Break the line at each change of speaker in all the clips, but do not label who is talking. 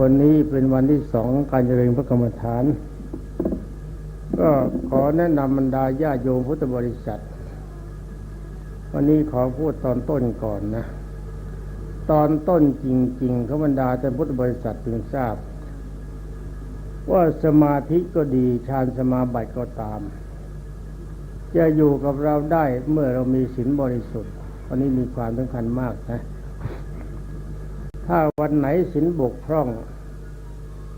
วันนี้เป็นวันที่สองการเจริญพระกรรมฐาน ก็ขอแนะนำบรรดาญาโยมพุทธบริษัท วันนี้ขอพูดตอนต้นก่อนนะ ตอนต้นจริงๆเขาบรรดาท่านพุทธบริษัทพึงทราบ ว่าสมาธิก็ดีฌานสมาบัติก็ตาม จะอยู่กับเราได้เมื่อเรามีศีลบริสุทธิ์วันนี้มีความสำคัญมากนะ ถ้าวันไหนศีลบกพร่อง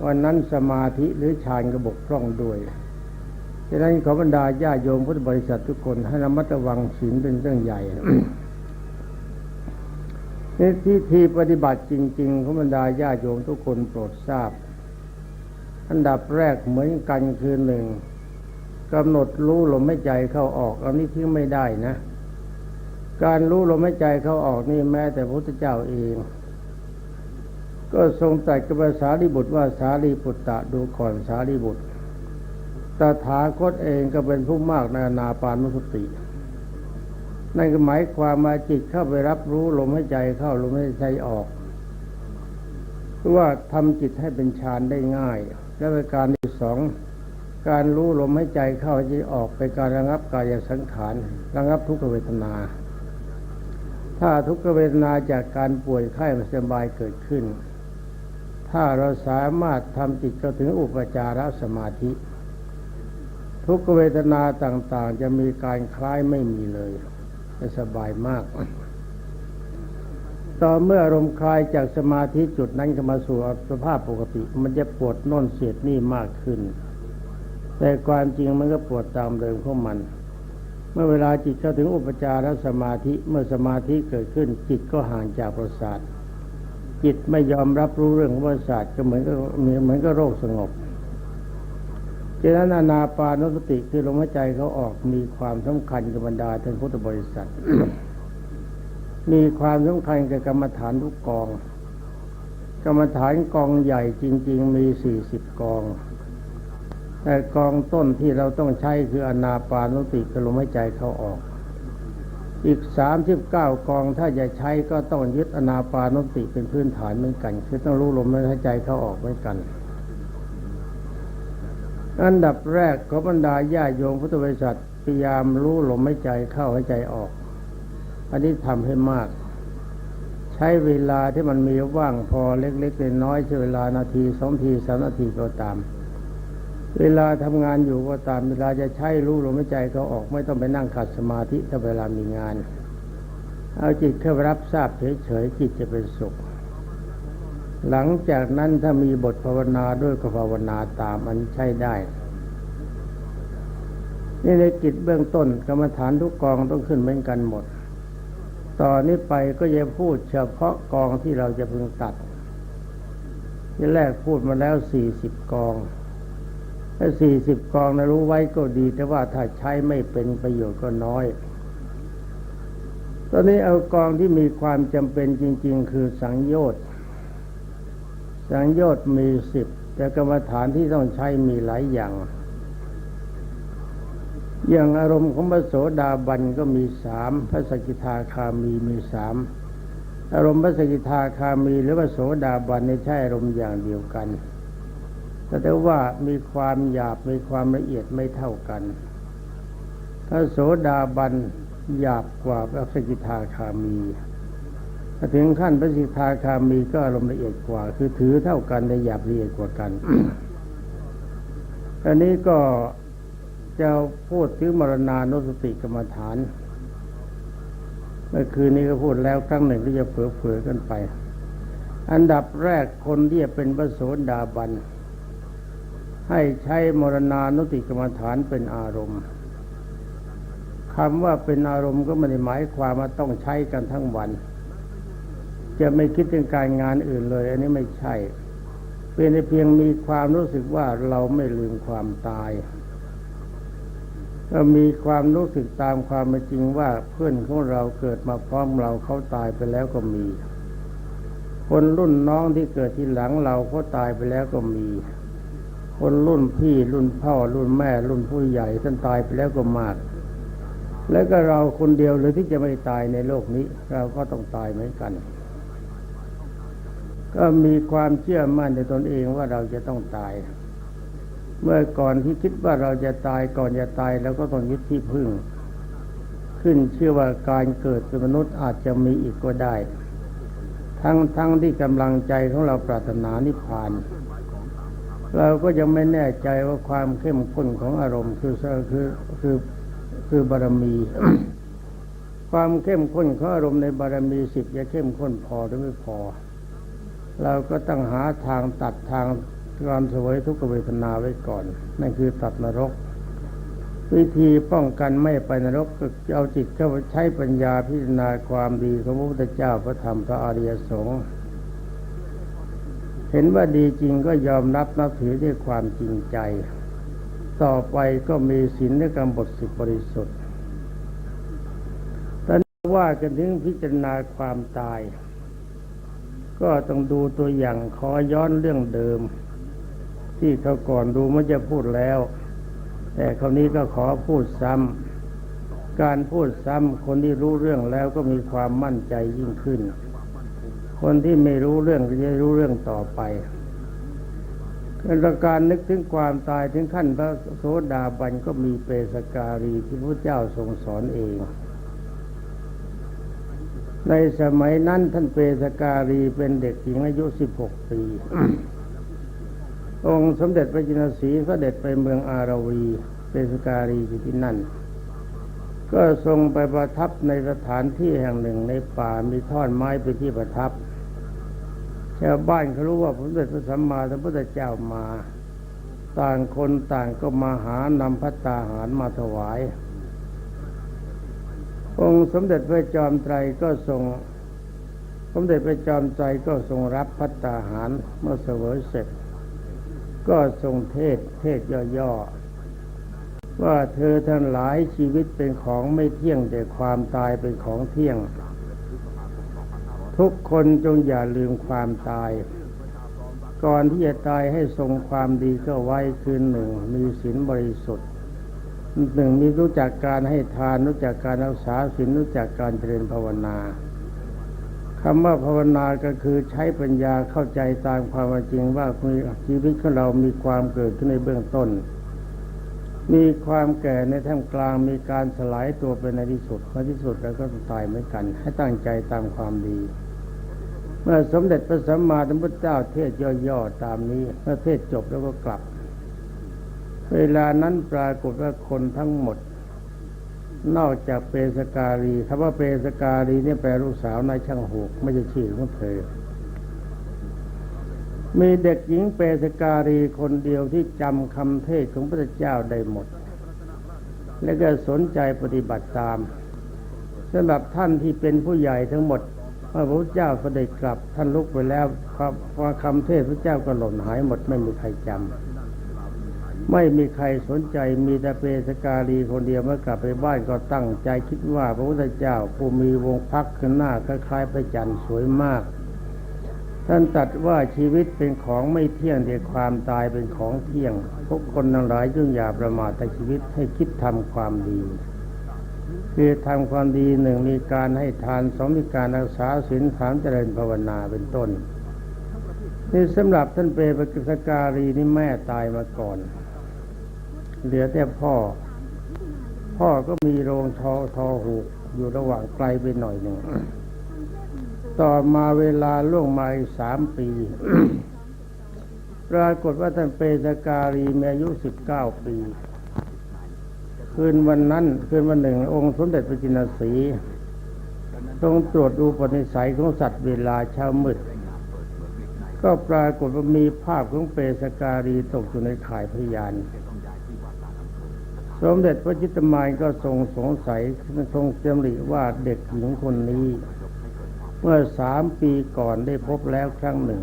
วันนั้นสมาธิหรือฌานก็บกพร่องด้วยฉะนั้นขอบรรดาญาโยมพุทธบริษัททุกคนให้ระมัดระวังศีลเป็นเรื่องใหญ่ในที่ทีปฏิบัติจริงๆขอบรรดาญาโยมทุกคนโปรดทราบ อันดับแรกเหมือนกันคือหนึ่งกำหนดรู้ลมหายใจเข้าออก อันนี้ทิ้งไม่ได้นะ การรู้ลมหายใจเข้าออกนี่แม้แต่พระพุทธเจ้าเอง ก็ทรงตรัสกับสารีบุตรว่าสารีบุตตะดูก่อนสารีบุตรตถาคตเองก็เป็นผู้มากในนาปานุสติ นั่นก็หมายความมาจิตเข้าไปรับรู้ลมหายใจเข้าลมหายใจออกเพราะว่าทำจิตให้เป็นฌานได้ง่าย และประการที่สองการรู้ลมหายใจเข้าใจออกเป็นการระงับกายสังขารระงับทุกขเวทนา ถ้าทุกขเวทนาจากการป่วยไข้ไม่สบายเกิดขึ้น ถ้าเราสามารถทำจิตเข้าถึงอุปจารสมาธิ ทุกเวทนาต่างๆ จะมีการคล้ายไม่มีเลยจะสบายมาก ต่อเมื่ออารมณ์คลายจากสมาธิจุดนั้นเข้ามาสู่สภาพปกติ มันจะปวดน่นเสียดนี่มากขึ้น แต่ความจริงมันก็ปวดตามเดิมของมัน เมื่อเวลาจิตเข้าถึงอุปจารสมาธิเมื่อสมาธิเกิดขึ้นจิตก็ห่างจากประสาท จิตไม่ยอมรับรู้เรื่องของประสาทก็เหมือนกับเหมือนกับโรคสงบฉะนั้นอนาปานสติคือลมหายใจเขาออกมีความสำคัญกับบรรดาท่านพุทธบริษัท มีความสำคัญกับกรรมฐานทุกกอง กรรมฐานกองใหญ่จริง ๆ มีสี่สิบกอง แต่กองต้นที่เราต้องใช้คืออนาปานสติคือลมหายใจเขาออก อีกสามสิบเก้ากองถ้าจะใช้ก็ต้องยึดอนาปานุสติเป็นพื้นฐานเหมือนกัน คือต้องรู้ลมหายใจเข้าออกเหมือนกัน อันดับแรกขอบรรดาญาโยมพุทธบริษัทพยายามรู้ลมหายใจเข้าหายใจออก อันนี้ทำให้มาก ใช้เวลาที่มันมีว่างพอเล็กๆน้อยๆใช้เวลานาทีสองทีสามนาทีก็ตาม เวลาทำงานอยู่ก็ตามเวลาจะใช้รู้ลมหายใจเขาออกไม่ต้องไปนั่งขัดสมาธิถ้าเวลามีงาน เอาจิตเข้ารับทราบเฉยๆจิตจะเป็นสุข หลังจากนั้นถ้ามีบทภาวนาด้วยก็ภาวนาตามอันใช้ได้นี่ในกิจเบื้องต้นกรรมฐานทุกกองต้องขึ้นเหมือนกันหมดต่อนนี้ไปก็จะพูดเฉพาะกองที่เราจะพึงตัดที่แรกพูดมาแล้วสี่สิบกอง ถ้าสี่สิบกองนะรู้ไว้ก็ดี แต่ว่าถ้าใช้ไม่เป็นประโยชน์ก็น้อย ตอนนี้เอากองที่มีความจำเป็นจริง ๆ คือสังโยชน์ สังโยชน์มีสิบแต่กรรมฐานที่ต้องใช้มีหลายอย่าง อย่างอารมณ์ของพระโสดาบันก็มีสามพระสกิทาคามีมีสามอารมณ์พระสกิทาคามีหรือพระโสดาบันในใช่อารมณ์อย่างเดียวกัน แต่ว่ามีความหยาบมีความละเอียดไม่เท่ากัน พระโสดาบันหยาบกว่าพระสกิทาคามีถ้าถึงขั้นพระสกิทาคามีก็อารมณ์ละเอียดกว่า คือถือเท่ากันแต่หยาบละเอียดกว่ากัน อันนี้ก็จะพูดถึงมรณานุสติกรรมฐาน เมื่อคืนนี้ก็พูดแล้วครั้งหนึ่งก็จะเผื่อๆกันไป อันดับแรกคนที่จะเป็นพระโสดาบัน ให้ใช้มรณานุติกรรมฐานเป็นอารมณ์คำว่าเป็นอารมณ์ก็ไม่ได้หมายความว่าต้องใช้กันทั้งวัน จะไม่คิดถึงการงานอื่นเลย อันนี้ไม่ใช่ เป็นเพียงมีความรู้สึกว่าเราไม่ลืมความตายก็มีความรู้สึกตามความเป็นจริงว่าเพื่อนของเราเกิดมาพร้อมเราเขาตายไปแล้วก็มี คนรุ่นน้องที่เกิดทีหลังเราเขาตายไปแล้วก็มี คนรุ่นพี่รุ่นพ่อรุ่นแม่ รุ่นผู้ใหญ่ท่านตายไปแล้วก็มาก แล้วก็เราคนเดียวเลยที่จะไม่ตายในโลกนี้ เราก็ต้องตายเหมือนกัน ก็มีความเชื่อมั่นในตนเองว่าเราจะต้องตาย เมื่อก่อนที่คิดว่าเราจะตายก่อนจะตายเราก็ต้องยึดที่พึ่ง ขึ้นเชื่อว่าการเกิดเป็นมนุษย์อาจจะมีอีกก็ได้ ทั้งทั้งที่กำลังใจของเราปรารถนานิพพาน เราก็ยังไม่แน่ใจว่าความเข้มข้นของอารมณ์คือคือคือคือบารมี ความเข้มข้นของอารมณ์ในบารมีสิบจะเข้มข้นพอหรือไม่พอ เราก็ต้องหาทางตัดทางการเสวยทุกขเวทนาไว้ก่อน นั่นคือตัดนรก วิธีป้องกันไม่ไปนรกก็เอาจิตเข้าใช้ปัญญาพิจารณาความดีของพระพุทธเจ้าพระธรรมพระอริยสงฆ์ ห็นว่าดีจริงก็ยอมรับนับถือด้วยความจริงใจ ต่อไปก็มีศีลและกรรมบทสิบบริสุทธิ์ตอนนี้ว่ากันถึงพิจารณาความตาย ก็ต้องดูตัวอย่างขอย้อนเรื่องเดิม ที่เขาก่อนดูมันจะพูดแล้ว แต่คราวนี้ก็ขอพูดซ้ำการพูดซ้ำคนที่รู้เรื่องแล้วก็มีความมั่นใจยิ่งขึ้น คนที่ไม่รู้เรื่องก็จะรู้เรื่องต่อไปการนึกถึงความตายถึงขั้นพระโสดาบันก็มีเปสการีที่พระเจ้าทรงสอนเอง ในสมัยนั้นท่านเปสการีเป็นเด็กหญิงอายุ 16 ปี องค์สมเด็จพระจินสีก็เด็จไปเมืองอาราวีเปสการีอยู่ที่นั่น ก็ทรงไปประทับในสถานที่แห่งหนึ่งในป่ามีท่อนไม้เป็นที่ประทับ ชาวบ้านเขารู้ว่าพระสมเด็จพระสัมมาสัมพุทธเจ้ามา ต่างคนต่างก็มาหานำพัตตาหารมาถวาย องค์สมเด็จพระจอมไตรก็ทรงสมเด็จพระจอมไตรก็ทรงรับพัตตาหารเมื่อเสวยเสร็จ ก็ทรงเทศเทศย่อๆว่าเธอทั้งหลายชีวิตเป็นของไม่เที่ยงแต่ความตายเป็นของเที่ยง ทุกคนจงอย่าลืมความตาย ก่อนที่จะตายให้ทรงความดีก็ไว้คือหนึ่งมีศีลบริสุทธิ์หนึ่งมีรู้จักการให้ทานรู้จักการรักษาศีลรู้จักการเจริญภาวนาคำว่าภาวนาก็คือใช้ปัญญาเข้าใจตามความจริงว่าชีวิตของเรามีความเกิดขึ้นในเบื้องต้น มีความแก่ในท่ามกลางมีการสลายตัวเป็นในที่สุดในที่สุดแล้วก็ตายเหมือนกัน ให้ตั้งใจตามความดี เมื่อสมเด็จพระสัมมาสัมพุทธเจ้าเทศย่อๆตามนี้เมื่อเทศจบแล้วก็กลับ เวลานั้นปรากฏว่าคนทั้งหมด นอกจากเปสการีคำว่าเปสการีนี่แปลลูกสาวนายช่างหูกไม่ใช่ชื่อของเธอมีเด็กหญิงเปสการีคนเดียวที่จำคำเทศของพระเจ้าได้หมด และก็สนใจปฏิบัติตามสำหรับท่านที่เป็นผู้ใหญ่ทั้งหมด มื่อพระเจ้าเสด็จกลับ ท่านลุกไปแล้วพอคำเทศพระเจ้าก็หล่นหายหมดไม่มีใครจำไม่มีใครสนใจมีแต่เปสการีคนเดียวเมื่อกลับไปบ้านก็ตั้งใจคิดว่าพระพุทธเจ้าผู้มีวงพักขึ้นหน้าคล้ายๆพระจันทร์สวยมาก ท่านตัดว่าชีวิตเป็นของไม่เที่ยงแต่ความตายเป็นของเที่ยงทุกคนทั้งหลายจึงอย่าประมาทในชีวิตให้คิดทำความดี คือทำความดีหนึ่งมีการให้ทานสองมีการรักษาศีลสามเจริญภาวนาเป็นต้น นี่สำหรับท่านเปรสการีนี่แม่ตายมาก่อน เหลือแต่พ่อ พ่อก็มีโรงทอทอหูกอยู่ระหว่างไกลไปหน่อยหนึ่ง ต่อมาเวลาล่วงมาอีกสามปี ปรากฏว่าท่านเปสการีมีอายุสิบเก้าปี คืนวันนั้น คืนวันหนึ่ง องค์สมเด็จพระจินสีทรงตรวจดูปณิสัยของสัตว์เวลาเช้ามืด ก็ปรากฏว่ามีภาพของเปสการีตกอยู่ในข่ายพยาน สมเด็จพระจิตตมายก็ทรงสงสัยทรงจำริว่าเด็กหญิงคนนี้ เมื่อสามปีก่อนได้พบแล้วครั้งหนึ่ง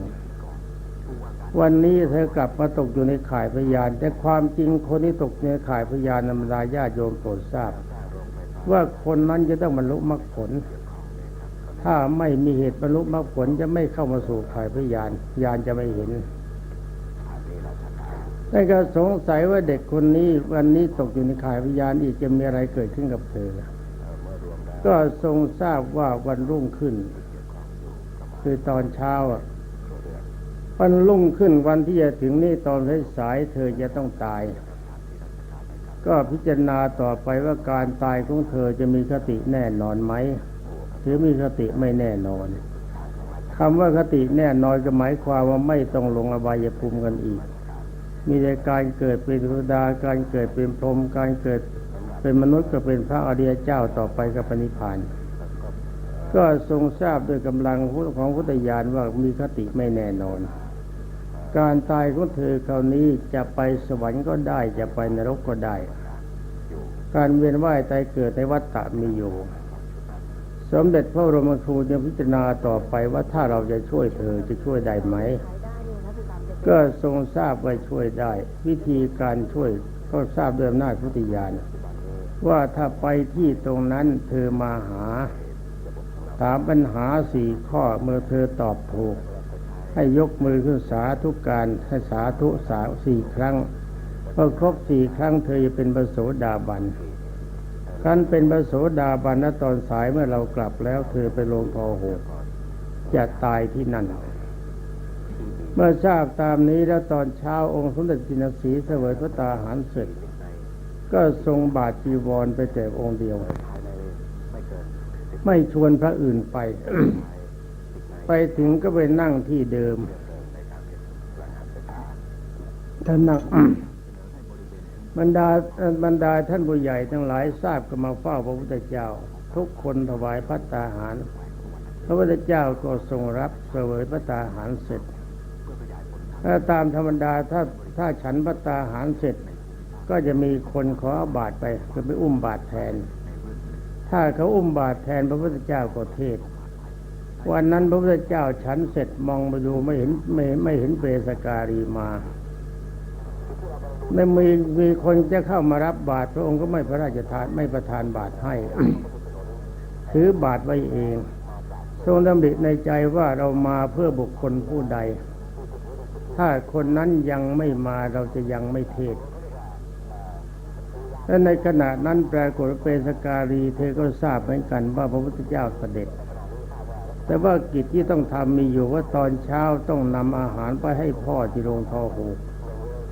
วันนี้เธอกลับมาตกอยู่ในข่ายพยาน แต่ความจริงคนที่ตกในข่ายพยานนำดาญาติโยมโปรดทราบ ว่าคนนั้นจะต้องบรรลุมรรคผล ถ้าไม่มีเหตุบรรลุมรรคผลจะไม่เข้ามาสู่ข่ายพยานยานจะไม่เห็นแต่ก็สงสัยว่าเด็กคนนี้วันนี้ตกอยู่ในข่ายพยานอีกจะมีอะไรเกิดขึ้นกับเธอ ก็ทรงทราบว่าวันรุ่งขึ้น คือตอนเช้า วันรุ่งขึ้นวันที่จะถึงนี่ตอนสายเธอจะต้องตาย ก็พิจารณาต่อไปว่าการตายของเธอจะมีคติแน่นอนไหมหรือมีคติไม่แน่นอนคำว่าคติแน่นอนก็หมายความว่าไม่ต้องลงอบายภูมิกันอีก มีแต่การเกิดเป็นเทวดาการเกิดเป็นพรหมการเกิดเป็นมนุษย์ก็เป็นพระอริยเจ้าต่อไปกับปณิพพานก็ทรงทราบด้วยกำลังของพุทธญาณว่ามีคติไม่แน่นอน การตายของเธอคราวนี้จะไปสวรรค์ก็ได้ จะไปนรกก็ได้ การเวียนว่ายตายเกิดในวัฏฏะมีอยู่ สมเด็จพระบรมครูจะพิจารณาต่อไปว่าถ้าเราจะช่วยเธอจะช่วยได้ไหม ก็ทรงทราบว่าช่วยได้ วิธีการช่วยก็ทราบด้วยอำนาจพุทธิญาณว่าถ้าไปที่ตรงนั้นเธอมาหา ถามปัญหาสี่ข้อเมื่อเธอตอบถูก ให้ยกมือขึ้นสาธุการให้สาธุสาสี่ครั้งพอครบสี่ครั้งเธอจะเป็นบโสดาบันครั้นเป็นบโสดาบันณตอนสายเมื่อเรากลับแล้ว เธอไปลงพอหกจะตายที่นั่นเมื่อทราบตามนี้แล้วตอนเช้าองค์สมเด็จจินสีเสวยพระตาหารเสร็จ ก็ทรงบาทจีวรไปแต่องค์เดียว ไม่ชวนพระอื่นไป ไปถึงก็ไปนั่งที่เดิมท่านนั่งบรรดาบรรดาท่านผู้ใหญ่ทั้งหลายทราบก็มาเฝ้าพระพุทธเจ้า ทุกคนถวายพระตาหาร พระพุทธเจ้าก็ทรงรับเสวยพระตาหารเสร็จถ้าตามธรรมดาถ้าถ้าฉันพระตาหารเสร็จ ก็จะมีคนขอบาตรไปก็ไปอุ้มบาตรแทน ถ้าเขาอุ้มบาตรแทนพระพุทธเจ้าก็เทศ วันนั้นพระพุทธเจ้าฉันเสร็จมองมาดูไม่เห็นไม่ไม่เห็นเปรสการีมาในมีมีคนจะเข้ามารับบาตรพระองค์ก็ไม่พระราชทานไม่ประทานบาตรให้ ถือบาตรไว้เอง ทรงดำริในใจว่าเรามาเพื่อบุคคลผู้ใด ถ้าคนนั้นยังไม่มาเราจะยังไม่เทศและในขณะนั้นปรากฏเปรสการีเธอก็ทราบเหมือนกันว่าพระพุทธเจ้าเสด็จ แต่ว่ากิจที่ต้องทำมีอยู่ว่าตอนเช้าต้องนำอาหารไปให้พ่อที่โรงทอหูก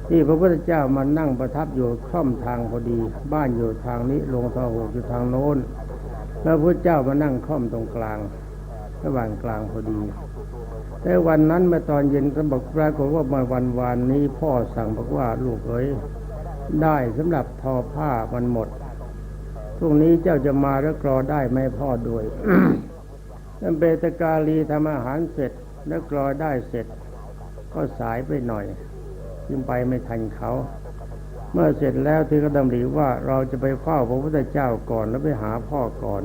ที่พระพุทธเจ้ามานั่งประทับอยู่ค่อมทางพอดี บ้านอยู่ทางนี้โรงทอหูกอยู่ทางโน้น แล้วพระเจ้ามานั่งค่อมตรงกลางระหว่างกลางพอดี แต่วันนั้นเมื่อตอนเย็นก็บอกปรากฏว่ามาวันวานนี้พ่อสั่งบอกว่าลูกเอ๋ยได้สำหรับทอผ้ามันหมดพรุ่งนี้เจ้าจะมาแล้วกรอได้ไหมพ่อด้วย นเบตกาลีทำอาหารเสร็จแล้วกรอได้เสร็จ ก็สายไปหน่อย จึงไปไม่ทันเขา เมื่อเสร็จแล้วเธอก็ดำริว่าเราจะไปเฝ้าพระพุทธเจ้าก่อนแล้วไปหาพ่อก่อน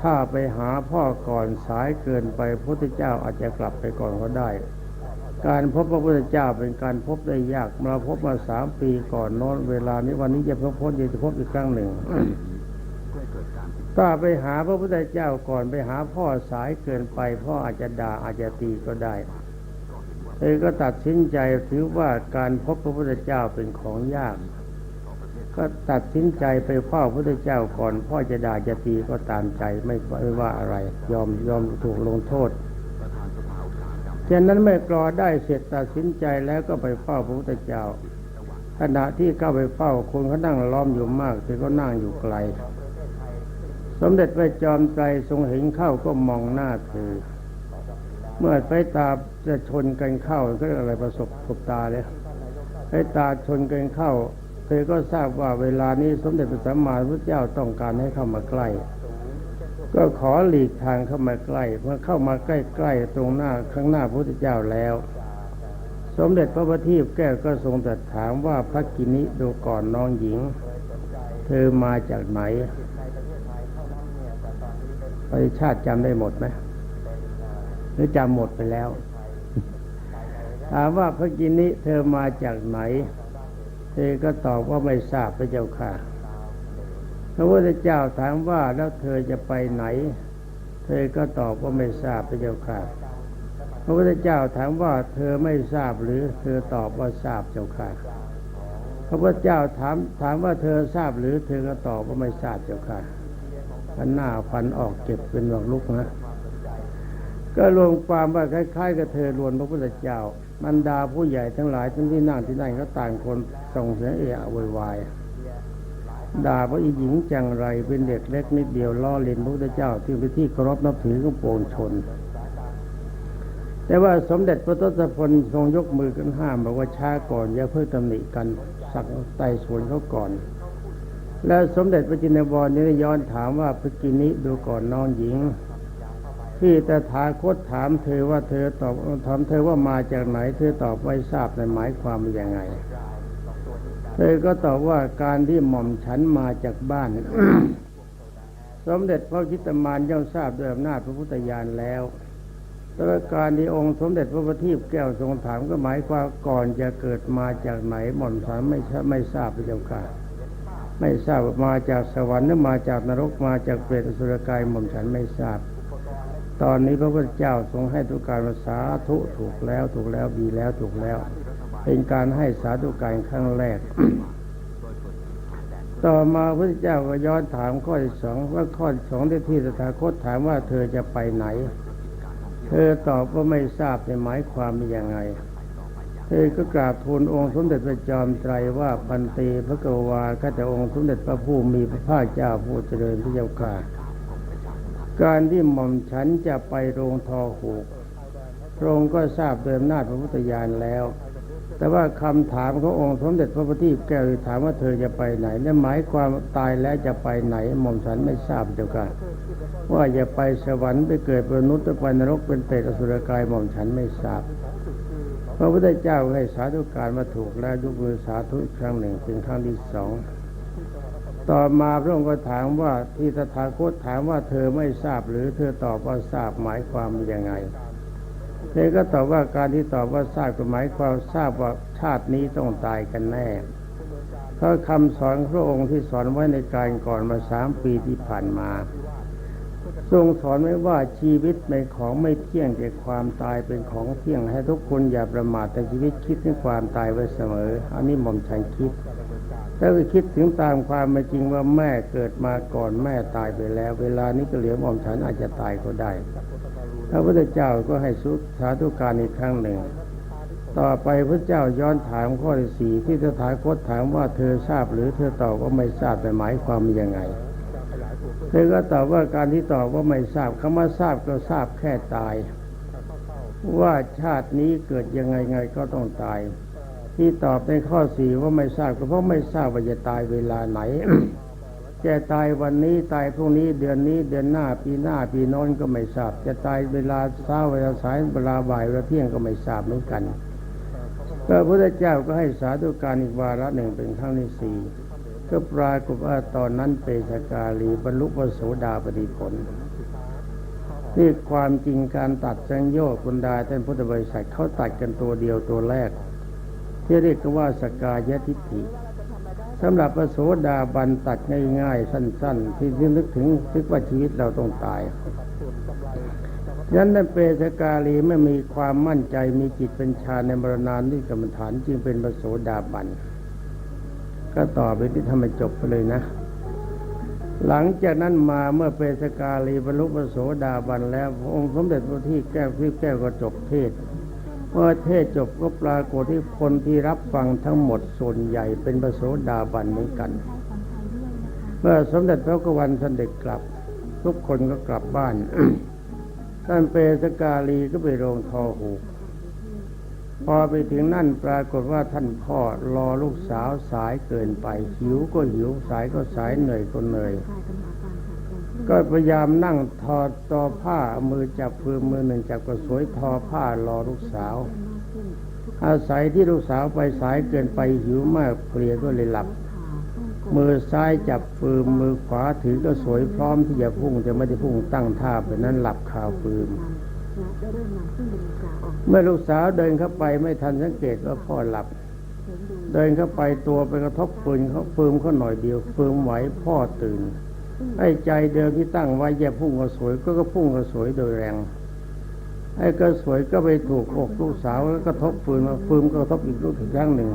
ถ้าไปหาพ่อก่อนสายเกินไปพระพุทธเจ้าอาจจะกลับไปก่อนก็ได้ การพบพระพุทธเจ้าเป็นการพบได้ยากมาพบมาสามปีก่อนโน้นเวลานี้วันนี้จะพบพบจะพบอีกครั้งหนึ่ง ถ้าไปหาพระพุทธเจ้าก่อนไปหาพ่อสายเกินไปพ่ออาจจะด่าอาจจะตีก็ได้เธอก็ตัดสินใจถือว่าการพบพระพุทธเจ้าเป็นของยาก ก็ตัดสินใจไปเฝ้าพระพุทธเจ้าก่อน พ่อจะด่าจะตีก็ตามใจไม่ไม่ว่าอะไร ยอมยอมถูกลงโทษฉะนั้นเมื่อกรอได้เสร็จตัดสินใจแล้วก็ไปเฝ้าพระพุทธเจ้าขณะที่เข้าไปเฝ้าคนเขานั่งล้อมอยู่มากเธอก็นั่งอยู่ไกล สมเด็จพระจอมไตรทรงเห็นเข้าก็มองหน้าเธอ เมื่อสายตาจะชนกันเข้าก็เรียกอะไรประสบสบตาเลยสายตาชนกันเข้า เธอก็ทราบว่าเวลานี้สมเด็จพระสัมมาสัมพุทธเจ้าต้องการให้เข้ามาใกล้ ก็ขอหลีกทางเข้ามาใกล้ เมื่อเข้ามาใกล้ๆตรงหน้าข้างหน้าพระพุทธเจ้าแล้ว สมเด็จพระบัณฑิตแก้วก็ทรงตรัสถามว่าพระกินิดูก่อนน้องหญิง เธอมาจากไหน ปริชาติจำได้หมดไหมหรือจำหมดไปแล้ว ถามว่าพระกินิเธอมาจากไหน เธอก็ตอบว่าไม่ทราบพระเจ้าค่ะพระพุทธเจ้าถามว่าแล้วเธอจะไปไหน เธอก็ตอบว่าไม่ทราบพระเจ้าค่ะ พระพุทธเจ้าถามว่าเธอไม่ทราบหรือ เธอตอบว่าทราบเจ้าค่ะ พระพุทธเจ้าถามถามว่าเธอทราบหรือ เธอก็ตอบว่าไม่ทราบเจ้าค่ะ พันหน้าฟันออกเก็บเป็นหลอกลุกนะก็รวมความว่าคล้ายๆกับเธอรวนพระพุทธเจ้าบรรดาผู้ใหญ่ทั้งหลายทั้งที่นั่งที่นั่นก็ต่างคนส่งเสียงเอะวยวายด่าว่าอีหญิงจังไรเป็นเด็กเล็กนิดเดียวล้อเลียนพระพุทธเจ้าที่เป็นที่เคารพนับถือของปวงชน แต่ว่าสมเด็จพระทศพลทรงยกมือกันห้ามบอกว่าช้าก่อนอย่าเพิ่งตำหนิกัน สักไต่สวนเขาก่อน แล้วสมเด็จพระจินวรนี่ย้อนถามว่าพระกินิดูก่อนน้องหญิง ที่ตถาคตถามเธอว่าเธอตอบถามเธอว่ามาจากไหน เธอตอบไม่ทราบในหมายความว่ายังไง เธอก็ตอบว่าการที่หม่อมฉันมาจากบ้าน สมเด็จพระคิตมานย่อมทราบด้วยอำนาจพระพุทธญาณแล้วแต่การที่องค์สมเด็จพระบัณฑิตแก้วทรงถามก็หมายความก่อนจะเกิดมาจากไหนหม่อมฉันไม่ไม่ทราบพระเจ้าค่ะ ไม่ทราบมาจากสวรรค์หรือมาจากนรกมาจากเปรตอสุรกายหม่อมฉันไม่ทราบ ตอนนี้พระพุทธเจ้าทรงให้ทุกการภาษาธุถูกแล้วถูกแล้วดีแล้วถูกแล้ว เป็นการให้สาธุการครั้งแรก ต่อมาพระพุทธเจ้าก็ย้อนถามข้อที่สองว่าข้อที่สองที่ที่ตถาคตถามว่าเธอจะไปไหน เธอตอบว่าไม่ทราบในหมายความเป็นยังไง เธอก็กราบทูลองค์สมเด็จพระจอมไตรว่าพันตีพระกวาข้าแต่องค์สมเด็จพระผู้มีพระภาคเจ้าผู้เจริญพระเจ้าค่ะการที่หม่อมฉันจะไปโรงทอหูกพระองค์ก็ทราบโดยอำนาจพระพุทธญาณแล้ว แต่ว่าคำถามขององค์สมเด็จพระพุทธแก้วถามว่าเธอจะไปไหนนั่นหมายความตายแล้วจะไปไหนหม่อมฉันไม่ทราบเจ้าค่ะว่าจะไปสวรรค์ไปเกิดเป็นมนุษย์ไปนรกเป็นเปรตอสุรกายหม่อมฉันไม่ทราบ ระพุทธเจ้าให้สาธุการมาถูกแล้วยกมือสาธุอีกครั้งหนึ่งเป็นครั้งที่สองต่อมาพระองค์ก็ถามว่าที่ตถาคตถามว่าเธอไม่ทราบหรือเธอตอบว่าทราบหมายความว่ายังไงเธอก็ตอบว่าการที่ตอบว่าทราบก็หมายความทราบว่าชาตินี้ต้องตายกันแน่เพราะคำสอนพระองค์ที่สอนไว้ในการก่อนมาสามปีที่ผ่านมา ทรงสอนไว้ว่าชีวิตเป็นของไม่เที่ยงแต่ความตายเป็นของเที่ยงให้ทุกคนอย่าประมาทแต่ชีวิตคิดถึงความตายไว้เสมอ อันนี้หม่อมฉันคิดถ้าไปคิดถึงตามความเป็นจริงว่าแม่เกิดมาก่อนแม่ตายไปแล้ว เวลานี้ก็เหลือหม่อมฉันอาจจะตายก็ได้พระพุทธเจ้าก็ให้สุสาธุการอีกครั้งหนึ่ง ต่อไปพระเจ้าย้อนถามข้อที่สี่ที่ตถาคตถามว่าเธอทราบหรือเธอตอบว่าไม่ทราบแต่หมายความว่ายังไง เธอก็ตอบว่าการที่ตอบว่าไม่ทราบคำว่าทราบก็ทราบแค่ตาย ว่าชาตินี้เกิดยังไงไงก็ต้องตาย ที่ตอบในข้อสี่ว่าไม่ทราบก็เพราะไม่ทราบว่าจะตายเวลาไหนจะตายวันนี้ตายพรุ่งนี้เดือนนี้เดือนหน้าปีหน้าปีโน้นก็ไม่ทราบ จะตายเวลาเช้าเวลาสายเวลาบ่ายเวลาเที่ยงก็ไม่ทราบเหมือนกันพระพุทธเจ้าก็ให้สาธุการอีกวาระหนึ่งเป็นครั้งที่สี่ ก็ปรากฏว่าตอนนั้นเปสกาลีบรรลุพระโสดาปฏิผลที่ความจริงการตัดสังโยชน์บรรดาท่านพุทธบริษัทเขาตัดกันตัวเดียวตัวแรก ที่เรียกว่าสกายทิฏฐิสำหรับพระโสดาบันตัดง่ายๆ สั้น ๆ ที่นึกถึงนึกว่าชีวิตเราต้องตายยันนั้นเปสกาลีไม่มีความมั่นใจมีจิตเป็นชาในมรณานิกรรมฐานจึงเป็นพระโสดาบัน ก็ต่อไปที่ทำให้จบไปเลยนะ หลังจากนั้นมาเมื่อเปสกาลีบรรลุพระโสดาบันแล้วพระองค์สมเด็จพระที่แก้วที่แก้วก็จบเทศเมื่อเทศจบก็ปรากฏที่คนที่รับฟังทั้งหมดส่วนใหญ่เป็นพระโสดาบันเหมือนกัน เมื่อสมเด็จพระกวันเสด็จกลับ ทุกคนก็กลับบ้านท่านเปสกาลีก็ไปโรงทอหูก พอไปถึงนั่นปรากฏว่าท่านพ่อรอลูกสาวสายเกินไป หิวก็หิวสายก็สายเหนื่อยก็เหนื่อยก็พยายามนั่งทอตอผ้ามือจับฟืนมือหนึ่งจับกระสวยทอผ้ารอลูกสาว อาศัยที่ลูกสาวไปสายเกินไปหิวมากเพลียก็เลยหลับ มือซ้ายจับฟืนมือขวาถือกระสวยพร้อมที่จะพุ่งแต่ไม่ได้พุ่งตั้งท่าไปนั้นหลับคาฟืน เมื่อลูกสาวเดินเข้าไปไม่ทันสังเกตว่าพ่อหลับ เดินเข้าไปตัวไปกระทบฟืนเขาฟืมเขาหน่อยเดียวฟืมไหวพ่อตื่นไอ้ใจเดิมที่ตั้งไว้แย่พุ่งกระสวยก็ก็พุ่งกระสวยโดยแรง ไอ้กระสวยก็ไปถูกอกลูกสาวแล้วกระทบฟืนมาฟืนก็กระทบอีกลูกอีกครั้งหนึ่ง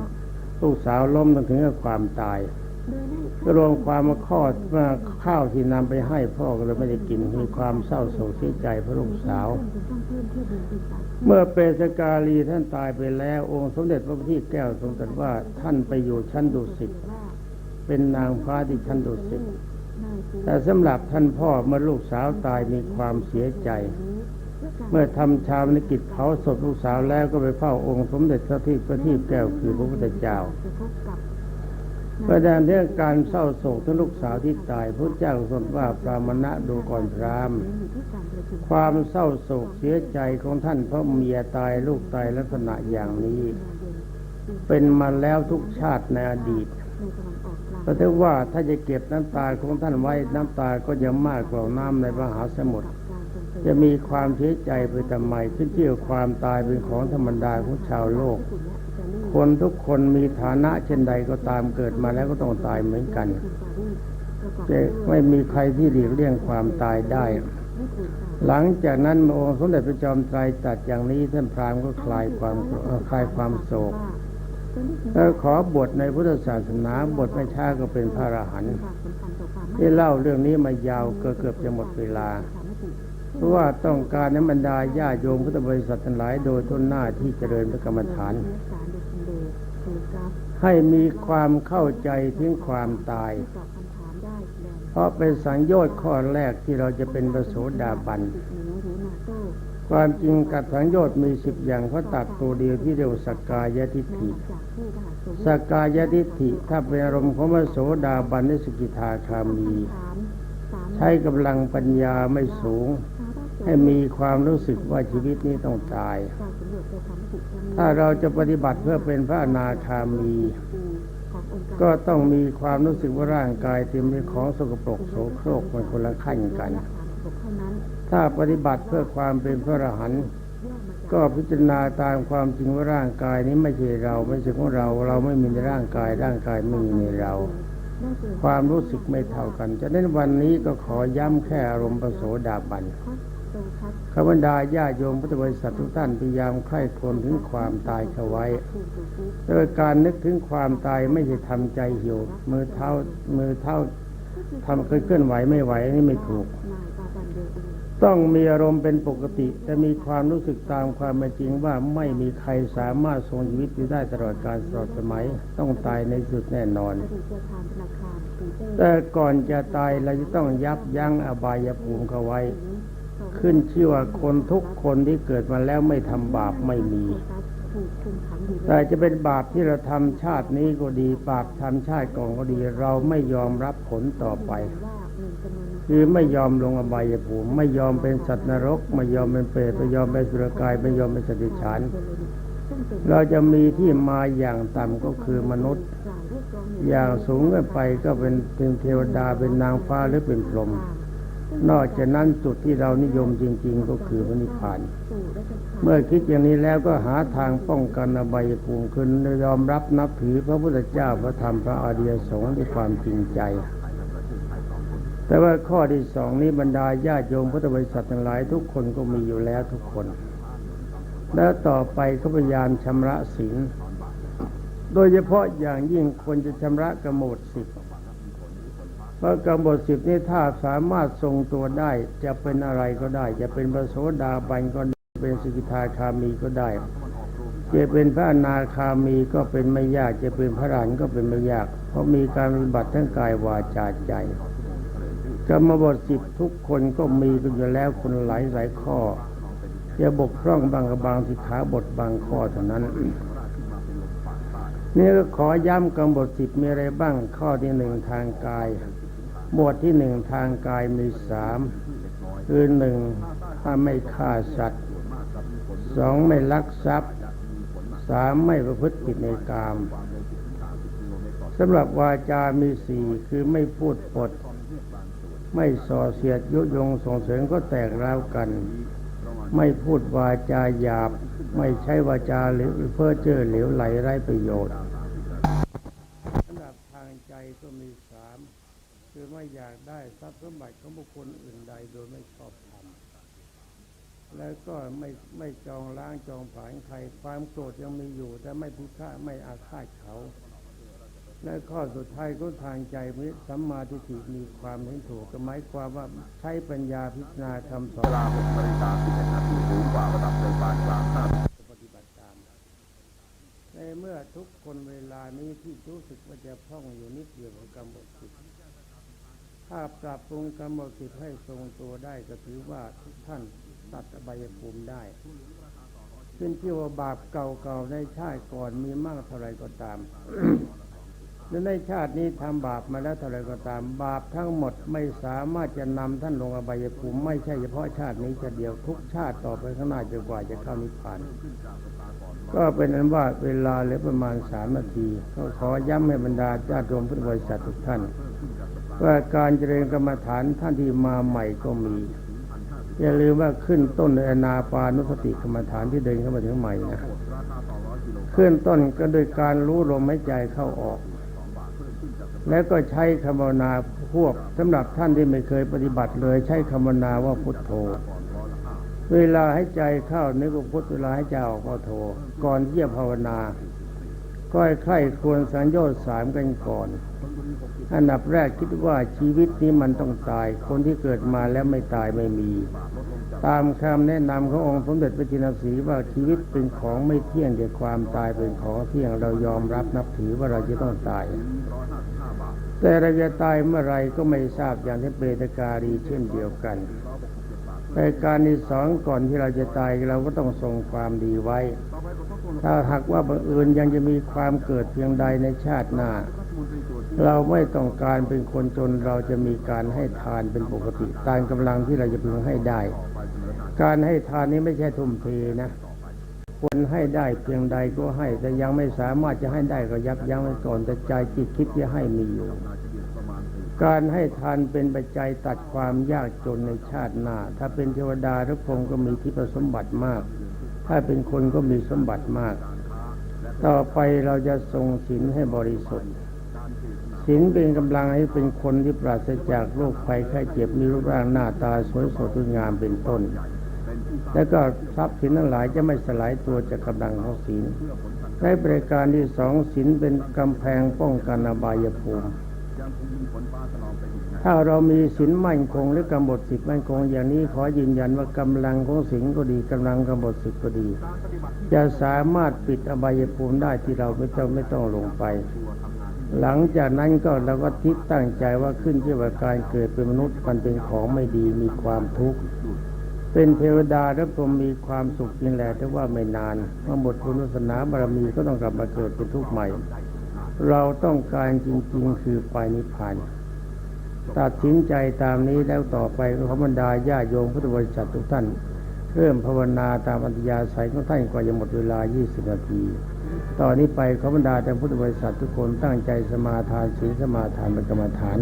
ลูกสาวล้มจนถึงกับความตาย ก็รวมความมาข้อว่าข้าวที่นำไปให้พ่อก็เลยไม่ได้กินมีความเศร้าโศกเสียใจพระลูกสาว เมื่อเปสกาลีท่านตายไปแล้ว องค์สมเด็จพระพุทธแก้วทรงตรัสว่าท่านไปอยู่ชั้นดุสิตเป็นนางฟ้าที่ชั้นดุสิตแต่สำหรับท่านพ่อเมื่อลูกสาวตายมีความเสียใจ เมื่อทำชาวนิกิจเผาศพลูกสาวแล้วก็ไปเฝ้าองค์สมเด็จพระที่พระที่แก้วคือพระพุทธเจ้า ประเด็นเรื่องการเศร้าโศกทั้งลูกสาวที่ตายพระเจ้าทรงว่าปรามณะดูก่อนพรามความเศร้าโศกเสียใจของท่านเพราะเมียตายลูกตายลักษณะอย่างนี้ เป็นมาแล้วทุกชาติในอดีตก็ถือว่าถ้าจะเก็บน้ำตาของท่านไว้น้ำตาก็จะมากกว่าน้ำในมหาสมุทรจะมีความเสียใจไปทำไมขึ้นเชื่อความตายเป็นของธรรมดาของชาวโลก คนทุกคนมีฐานะเช่นใดก็ตามเกิดมาแล้วก็ต้องตายเหมือนกันจะไม่มีใครที่หลีกเลี่ยงความตายได้ หลังจากนั้นองค์สมเด็จพระจอมไตรตัดอย่างนี้ท่านพราหมณ์ก็คลายความคลายความโศกแล้วขอบทในพุทธศาสนาบทไม่ช้าก็เป็นพระอรหันต์ที่เล่าเรื่องนี้มายาวเกือบเกือบจะหมดเวลา เพราะว่าต้องการให้บรรดาญาโยมพุทธบริษัททั้งหลายโดยทุนหน้าที่เจริญพระกรรมฐาน ให้มีความเข้าใจถึงความตาย เพราะเป็นสังโยชน์ข้อแรกที่เราจะเป็นประโสดาบัน ความจริงกับสังโยชน์มีสิบอย่างเขาตัดตัวเดียวที่เรียกสกายทิฏฐิสกายทิฏฐิถ้าเป็นอารมณ์ของพระโสดาบันในสกิทาคามี ใช้กำลังปัญญาไม่สูง ให้มีความรู้สึกว่าชีวิตนี้ต้องตาย ถ้าเราจะปฏิบัติเพื่อเป็นพระอนาคามี ก็ต้องมีความรู้สึกว่าร่างกายเต็มไปของสกปรกโสโครกมันคนละขั้นกัน ถ้าปฏิบัติเพื่อความเป็นพระอรหันต์ก็พิจารณาตามความจริงว่าร่างกายนี้ไม่ใช่เราไม่ใช่ของเรา เราไม่มีในร่างกาย ร่างกายไม่มีในเรา ความรู้สึกไม่เท่ากันฉะนั้นวันนี้ก็ขอย้ำแค่อารมณ์ประโสดาบัน ขบรรดาญาโยมพุทธบริษัททุกท่านพยายามใคร่ครวญถึงความตายเข้าไว้โดยการนึกถึงความตายไม่ใช่ทำใจหิวมือเท้ามือเท้าทำเคยเคลื่อนไหวไม่ไหวนี่ไม่ถูก ต้องมีอารมณ์เป็นปกติแต่มีความรู้สึกตามความเป็นจริงว่าไม่มีใครสามารถทรงชีวิตอยู่ได้ตลอดการตลอดสมัย ต้องตายในสุดแน่นอน แต่ก่อนจะตายเราจะต้องยับยั้งอบายภูมิเขาไว้ ขึ้นชื่อว่าคนทุกคนที่เกิดมาแล้วไม่ทำบาปไม่มี แต่จะเป็นบาปที่เราทำชาตินี้ก็ดี บาปทำชาติก่อนก็ดี เราไม่ยอมรับผลต่อไป คือไม่ยอมลงอบายภูมิไม่ยอมเป็นสัตว์นรก ไม่ยอมเป็นเปรตไม่ยอมเป็นสุรกาย ไม่ยอมเป็นสติฉานเราจะมีที่มาอย่างต่ำก็คือมนุษย์ อย่างสูงขึ้นไปก็เป็นเป็นเทวดาเป็นนางฟ้าหรือเป็นพรหม นอกจากนั้นจุดที่เรานิยมจริง ๆ ก็คือพระนิพพาน เมื่อคิดอย่างนี้แล้วก็หาทางป้องกันอบายภูมิขึ้นยอมรับนับถือพระพุทธเจ้าพระธรรมพระอริยสงฆ์ด้วยความจริงใจ แต่ว่าข้อที่สองนี้บรรดาญาติโยมพุทธบริษัททั้งหลายทุกคนก็มีอยู่แล้วทุกคน แล้วต่อไปก็พยายามชำระศีลโดยเฉพาะอย่างยิ่งควรจะชำระกำหนดสิบ เพราะกำหนดสิบนี้ถ้าสามารถทรงตัวได้จะเป็นอะไรก็ได้ จะเป็นพระโสดาบันก็ได้เป็นสกิทาคามีก็ได้ จะเป็นพระนาคามีก็เป็นไม่ยาก จะเป็นพระรันก็เป็นไม่ยาก เพราะมีการปฏิบัติทั้งกายวาจาใจกรรมบทสิบทุกคนก็มีกันอยู่แล้วคนหลายหลายข้อจะบกพร่องบางกับบางสิขาบทบางข้อเท่านั้นนี่ก็ขอย้ำกำหนดสิบมีอะไรบ้างข้อที่หนึ่งทางกาย หมวดที่หนึ่งทางกายมีสามคือหนึ่งถ้าไม่ฆ่าสัตว์สองไม่ลักทรัพย์สามไม่ประพฤติผิดในกามสำหรับวาจามีสี่คือไม่พูดปด ไม่ส่อเสียดยุยงส่งเสริมก็แตกร้าวกัน ไม่พูดวาจาหยาบ ไม่ใช้วาจาหรือเพ้อเจ้อเหลวไหลไร้ประโยชน์สำหรับทางใจก็มี คือไม่อยากได้ทรัพย์สมบัติของบุคคลอื่นใดโดยไม่ชอบธรรมแล้วก็ไม่ไม่จองล้างจองผลาญใครความโกรธยังมีอยู่ แต่ไม่พิฆาตไม่อาฆาตเขา และข้อสุดท้ายก็ทางใจมิสัมมาทิฏฐิมีความเห็นถูกก็หมายความว่าใช้ปัญญาพิจารณาคำสอ
เวนลา6นาฬิกา11นาทีสูงกว่าระดับเดินปานกลาง5
ปฏิบัติตามในเมื่อทุกคนเวลานี้ที่รู้สึกว่าจะพร่องอยู่นิดเดียวของกรรมบทสิทธิ์ ถ้าปรับปรุงกรรมบทสิทธิ์ให้ทรงตัวได้ก็ถือว่าทุกท่านตัดอบายภูมิได้ ขึ้นที่ว่าบาปเก่าๆในชาติก่อนมีมากเท่าไรก็ตามและในชาตินี้ทำบาปมาแล้วเท่าไรก็ตาม บาปทั้งหมดไม่สามารถจะนำท่านลงอบายภูมิไม่ใช่เฉพาะชาตินี้จะเดียวทุกชาติต่อไปข้างหน้าจนกว่าจะเข้านิพพาน ก็เป็นอันว่าเวลาเหลือประมาณสามนาที ก็ขอย้ำให้บรรดาญาติโยมพุทธบริษัททุกท่าน ว่าการเจริญกรรมฐานท่านที่มาใหม่ก็มี อย่าลืมว่าขึ้นต้นในอนาปานุสติกรรมฐานที่เดินเข้ามาถึงใหม่นะขึ้นต้นก็โดยการรู้ลมหายใจเข้าออก แล้วก็ใช้คำวนาพวกสำหรับท่านที่ไม่เคยปฏิบัติเลยใช้คำวนาว่าพุทโธ เวลาให้ใจเข้านึกว่าพุทเวลาให้ใจออกก็โธก่อนที่จะภาวนา ก็ใคร่ควรสัญญาสามกันก่อน อันดับแรกคิดว่าชีวิตนี้มันต้องตาย คนที่เกิดมาแล้วไม่ตายไม่มี ตามคำแนะนำขององค์สมเด็จพระจินสีว่าชีวิตเป็นของไม่เที่ยงแต่ความตายเป็นของเที่ยงเรายอมรับนับถือว่าเราจะต้องตาย แต่เราจะตายเมื่อไรก็ไม่ทราบอย่างที่เปตการีเช่นเดียวกันแต่การที่สองก่อนที่เราจะตายเราก็ต้องทรงความดีไว้ ถ้าหากว่าบังเอิญยังจะมีความเกิดเพียงใดในชาติหน้า เราไม่ต้องการเป็นคนจนเราจะมีการให้ทานเป็นปกติตามกำลังที่เราจะพึงให้ได้ การให้ทานนี้ไม่ใช่ทุ่มเทนะคนให้ได้เพียงใดก็ให้ แต่ยังไม่สามารถจะให้ได้ก็ยับยั้งไว้ก่อนแต่ใจจิตคิดจะให้มีอยู่ การให้ทานเป็นปัจจัยตัดความยากจนในชาติหน้า ถ้าเป็นเทวดาทุกพรหมก็มีที่ประสมบัติมาก ถ้าเป็นคนก็มีสมบัติมาก ต่อไปเราจะทรงศีลให้บริสุทธิ์ศีลเป็นกำลังให้เป็นคนที่ปราศจากโรคภัยไข้เจ็บมีรูปร่างหน้าตาสวยสดงามเป็นต้น แล้วก็ทรัพย์สินทั้งหลายจะไม่สลายตัวจากกำลังของศีลในบริการที่สองศีลเป็นกำแพงป้องกันอบายภูมิ ถ้าเรามีศีลมั่นคงหรือกำหนดสิทธิ์มั่นคง อย่างนี้ขอยืนยันว่ากำลังของศีลก็ดีกำลังกำหนดสิทธิ์ก็ดี จะสามารถปิดอบายภูมิได้ที่เราไม่ต้องไม่ต้องลงไป หลังจากนั้นก็เราก็ทิศตั้งใจว่าขึ้นที่ว่าการเกิดเป็นมนุษย์มันเป็นของไม่ดีมีความทุกข์เป็นเทวดาและพรหมมีความสุขจริงแหละแต่ว่าไม่นานเมื่อหมดบุญวาสนาบารมีก็ต้องกลับมาเกิดเป็นทุกข์ใหม่ เราต้องการจริงๆคือไปนิพพาน ตัดสินใจตามนี้แล้วต่อไปขอบรรดาญาโยมพุทธบริษัททุกท่าน เริ่มภาวนาตามอัธยาศัยของท่านกว่าจะหมดเวลา 20 นาที ตอนนี้ไปขอบรรดาแต่พุทธบริษัททุกคนตั้งใจสมาทานศีลสมาทานเป็นกรรมฐาน